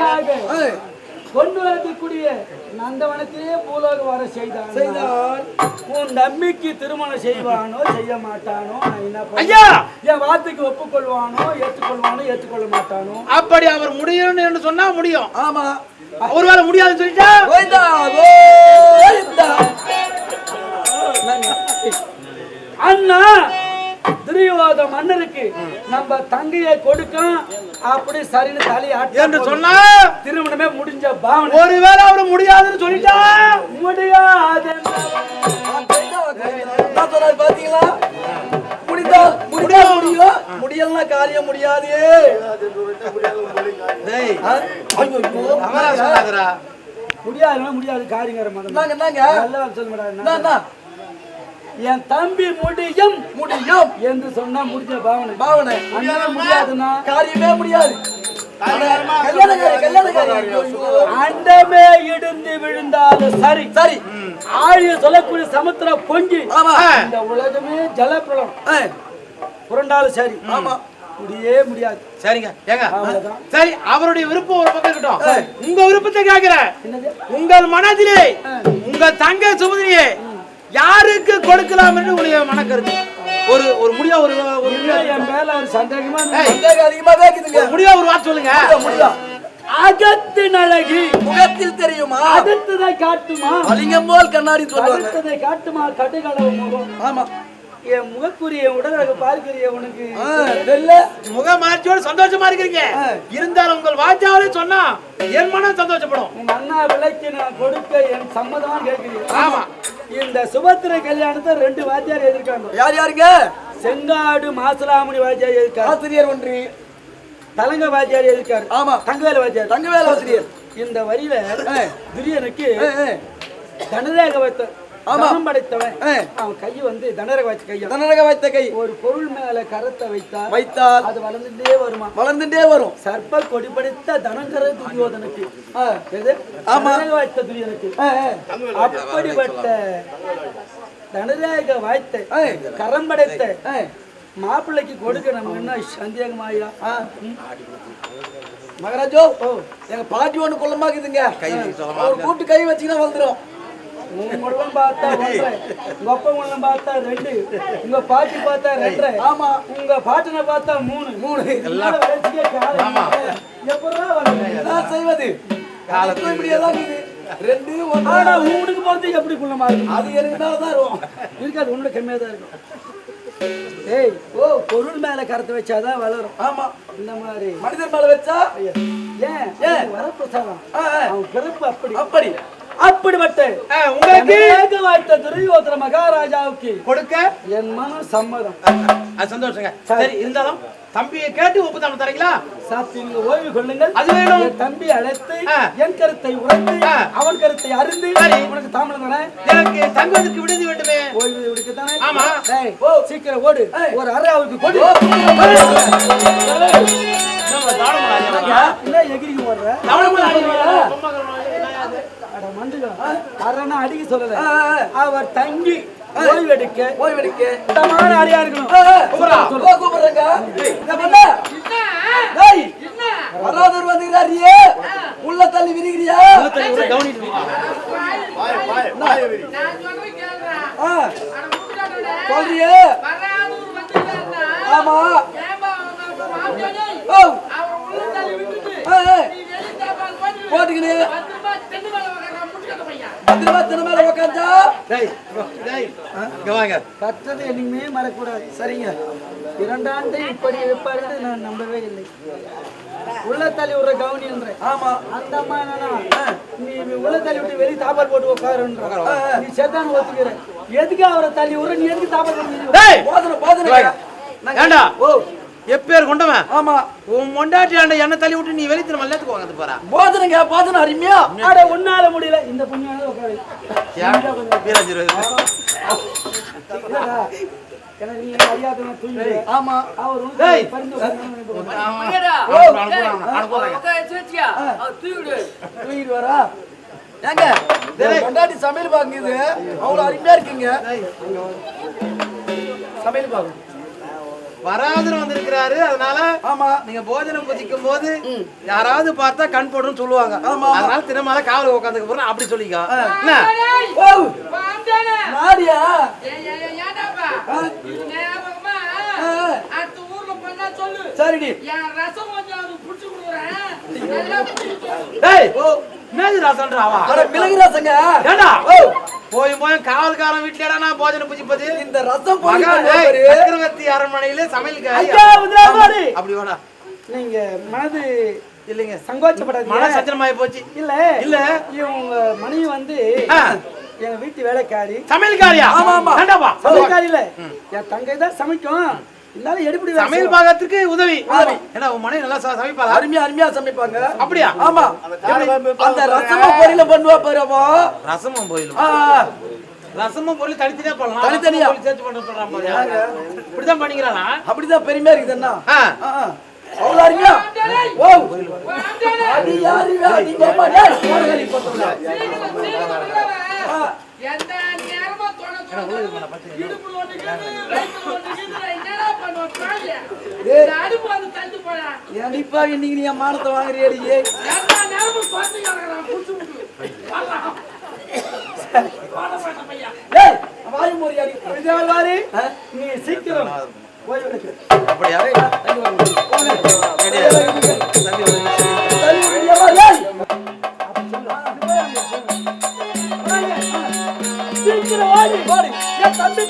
ஏய், கொண்டு வரக்கூடிய நந்தவனத்திலே பூலோக வர செய்தான்? செய்தான். உன் நம்பிக்கை திருமணம் செய்வானோ செய்ய மாட்டானோ? என்ன ஐயா! என் வார்த்தைக்கு ஒப்புக்கொள்வானோ ஏற்றுக்கொள்வானோ ஏற்றுக்கொள்ள மாட்டானோ அப்படி அவர் முடியும் என்று சொன்னா முடியும். ஆமா. ஒருவேளை முடியாதுன்னு சொல்லிட்டா? கோவிந்தா கோவிந்தா அண்ணா! துரியோத மன்னருக்கு நம்ம தங்கையை கொடுக்கணும். அப்படி சரின்னு தலையாட்டி என்று சொன்னா திருமணமே முடிஞ்ச பாவனை. ஒருவேளை அவர் முடியாதுன்னு சொல்லிட்டா? முடியாது. பாத்தீங்களா? முடிந்தா முடிந்தா முடியும் முடியலன்னா காரியம் முடியாது. முடியாதுன்னா முடியாது. காரியங்கிற மகன் என்னங்க சொல்ல மாட்டாங்க? என் தம்பி முடியும் முடியும் என்று சொன்னா முடிஞ்ச பாவனை. பாவனை. முடியாதுன்னா காரியமே முடியாது. அண்டமே இடிந்து விழுந்தாலும் சரி. சரி. ஆழிய சொல்லக்கூடிய சமுத்திர பொங்கி. இந்த உலகமே ஜலப்பிரளம். புரண்டாலும் சரி. ஆமா. முடியே முடியாது. சரிங்க. ஏங்க. சரி அவருடைய விருப்பம் ஒரு பக்கம் இருக்கட்டும். உங்க விருப்பத்தை கேக்குறேன் உங்கள் மனதிலே உங்க தங்க சுமதிரியே யாருக்கு கொடுக்கலாம் என்று உங்களுடைய மனக்கருத்து ஒரு ஒரு முடியா ஒரு ஒரு இல்ல, மேல ஒரு சந்தேகமா ஒரு முடியா ஒரு வார்த்தை சொல்லுங்க. முடியும் அகத்து நழகி முகத்தில் தெரியுமா? அடுத்ததை காட்டுமா? அலிங்கம் போல் கண்ணாடி சொல்லுவாங்க. அடுத்ததை காட்டுமா? கட்டுகளவு முகம். ஆமா. என் முகக்குரிய உடலழகு பார்க்கிறிய உனக்கு ஆ, தெரியல. முகமாட்சியோடு சந்தோஷமா இருக்கிறீங்க. இருந்தாலும் உங்கள் வாச்சாவே சொன்னா என் மனம் சந்தோஷப்படும். அண்ணா விலைக்கு நான் கொடுக்க என் சம்மதமா கேட்கிறீங்க. ஆமா. இந்த சுபத்திர கல்யாணத்தை ரெண்டு வாத்தியார் எதிர்க்காங்க. யார் யாருங்க? செங்காடு மாசலாமணி வாத்தியார் எதிர்க்காரு. ஆசிரியர் ஒன்றி. தலங்க வாத்தியார் எதிர்க்காரு. ஆமா. தங்கவேல வாத்தியார். தங்கவேல் ஆசிரியர். இந்த வரியில. துரியனுக்கு ஏய், ஏய், தனரேக வைத்த ஆமா. தனம் படைத்தவன். ஏய். அவன் கை வந்து தனரேக வச்ச கையா தன்னரக வைத்த கை. ஒரு பொருள் மேல கரத்தை வைத்தா வைத்தால் அது வளர்ந்துட்டே வருமா? வளர்ந்துட்டே வரும். சர்ப்ப கொடி படைத்த தனங்கர துரியோதனுக்கு? ஆமா. தனரேக ஏய், ஏய், அப்படிப்பட்ட தனரேக வாய்த்த. கரம் படைத்த மாப்பிள்ளைக்கு கொடுக்க நம்ம என்ன சந்தேகமாயா. மகாராஜோ எங்க பாட்டி ஒண்ணு குள்ளமாக்குதுங்க. கூட்டு கை வச்சீங்கன்னா வந்துரும் உங்களும் பார்த்தா ஒன்றரை உங்க அப்பா உங்களும் பார்த்தா ரெண்டு உங்க பாட்டி பார்த்தா ரெண்டரை ஆமா. உங்க பாட்டனை பார்த்தா மூணு. மூணு. காலம் எப்படா செய்வது? காலத்துல இப்படியேதான் இருக்குது. ரெண்டு ஒன்று ஆனா உனக்கு பொறுத்து எப்படி குள்ளமா இருக்கும்? அது மேலதான் இருக்கும். இருக்காது உன்னோட கம்மியா தான் இருக்கும். ஏய் ஓ பொருள் மேல கருத்து வச்சாதான் வளரும். ஆமா. இந்த மாதிரி. மனிதர் மேல வச்சா? ஏன்? ஏன்? வரப்பிரசாதம். அவன் பிறப்பு அப்படி. அப்படி. அப்படிப்பட்ட உங்களுக்கு? வாய்த்த துரியோதன மகாராஜாவுக்கு கொடுக்க? என் மனம் சம்மதம். அது சந்தோஷங்க. சரி. இருந்தாலும் தம்பியை கேட்டு ஒப்புதானம் தரீங்களா? சாத்தி நீங்க ஓய்வு கொள்ளுங்கள். அது வேணும். தம்பி அழைத்து. என் கருத்தை உரைத்து. அவன் கருத்தை அறிந்து. உனக்கு தாமதம் தானே எனக்கு தங்குவதற்கு விடுதி வேண்டுமே. ஓய்வு விடுக்கத்தானே ஆமா. டேய், சீக்கிரம் ஓடு. ஒரு அரை அவருக்கு கொடு. என்ன எகிரிக்கு ஓடுற? அரைனா அடிக்க சொல்லல. அவர் தங்கி ஓய்வு எடுக்க ஓய்வெடுக்க. சுத்தமான அடியா இருக்கணும். கூப்பிடுறேங்க. என்ன பண்ண? வராதவர் வந்துக்கிறாரியே. உள்ள தள்ளி விரிகிறியா ஆ, சொல்றியே. ஆமா ஓ ஆ, ஆ, போட்டுக்கினு பத்திரமா தின மேல கற்றது என்னைக்குமே மறக்கூடாது சரிங்க. இரண்டாண்டை இப்படி இருப்பாரு நான் நம்பவே இல்லை. உள்ள தள்ளி விடுற கவுனி என்றேன் ஆமா. அந்த அம்மா என்னன்னா நீ உள்ள தள்ளி விட்டு வெளியே தாப்பால் போட்டு உட்காருன்ற நீ செத்தான ஒத்துக்கிற எதுக்கு அவரை தள்ளி விடுற? நீ எதுக்கு தாப்பால் போட்டு போதனை போதனை ஓ. எப்பேர் கொண்டவன். ஆமா. உன் மொண்டாட்டி ஆண்ட என்ன தள்ளி விட்டு நீ வெளியே மல்லத்துக்கு வாங்க போறா. போதனைங்க போதனை அருமையா. அட உன்னால முடியல. இந்த பொண்டாட்டி சமையல் பாக்குது அவ்வளவு அருமையா இருக்குங்க. சமையல் பாக்கு வராதர் வந்திருக்கிறாரு அதனால ஆமா. நீங்க போஜனம் புதிக்கும் போது யாராவது பார்த்தா கண் போடுன்னு சொல்லுவாங்க. அதனால திருமலை காவல உட்காந்துக்க போறேன் அப்படி சொல்லிக்கோ. நாடியா. சரிடி. ரசம் மிளகுராசங்க ஏண்டா? போய் போய் காவல்காரன் வீட்லடா நான் போஜனம் புஜிப்பது. இந்த ரசம். சக்கரவர்த்தி அரண்மனையில சமையல். அப்படி வேணா நீங்க மனது இல்லைங்க. சங்கோச்சப்படாதீங்க. மன சஞ்சலமாயி போச்சு. இல்ல. இல்ல. இவங்க மனைவி வந்து. எங்க வீட்டு வேலைக்காரி. சமையல்காரியா? ஆமா, ஆமா. சமையல்காரி இல்ல என் தங்கை தான் சமைக்கும். இருந்தாலும் எடுபடி வேலை சமையல். பாகத்துக்கு உதவி. உதவி ஏன்னா உன் மனைவி நல்லா ச- சமைப்பாளா? அருமையா அருமையா சமைப்பாங்க. அப்படியா? ஆமா. அந்த ரசமா பொரியல பண்ணுவா பாரு அவ. ரசமும் ஆ, ரசமும் பொருள் தனித்தனியா பண்ணலாம். தனித்தனியா. ரசமும் பொரியல் சேர்த்து பண்ண சொல்றான் பாரு. இப்படிதான் பண்ணிக்கிறானா அப்படிதான் பெருமையா இருக்குது அண்ணா. ஆ. ஆ, ஆ. அவ்வளவு அருமையா? ஓ. அது யாரு அது. எந்த ஏன்டிப்பா இன்னைக்கு நீ என் மானத்தை வாங்குறியடி? நீ சீக்கிரம். அப்படியா. சீக்கிரம் வாடி. என் தம்பி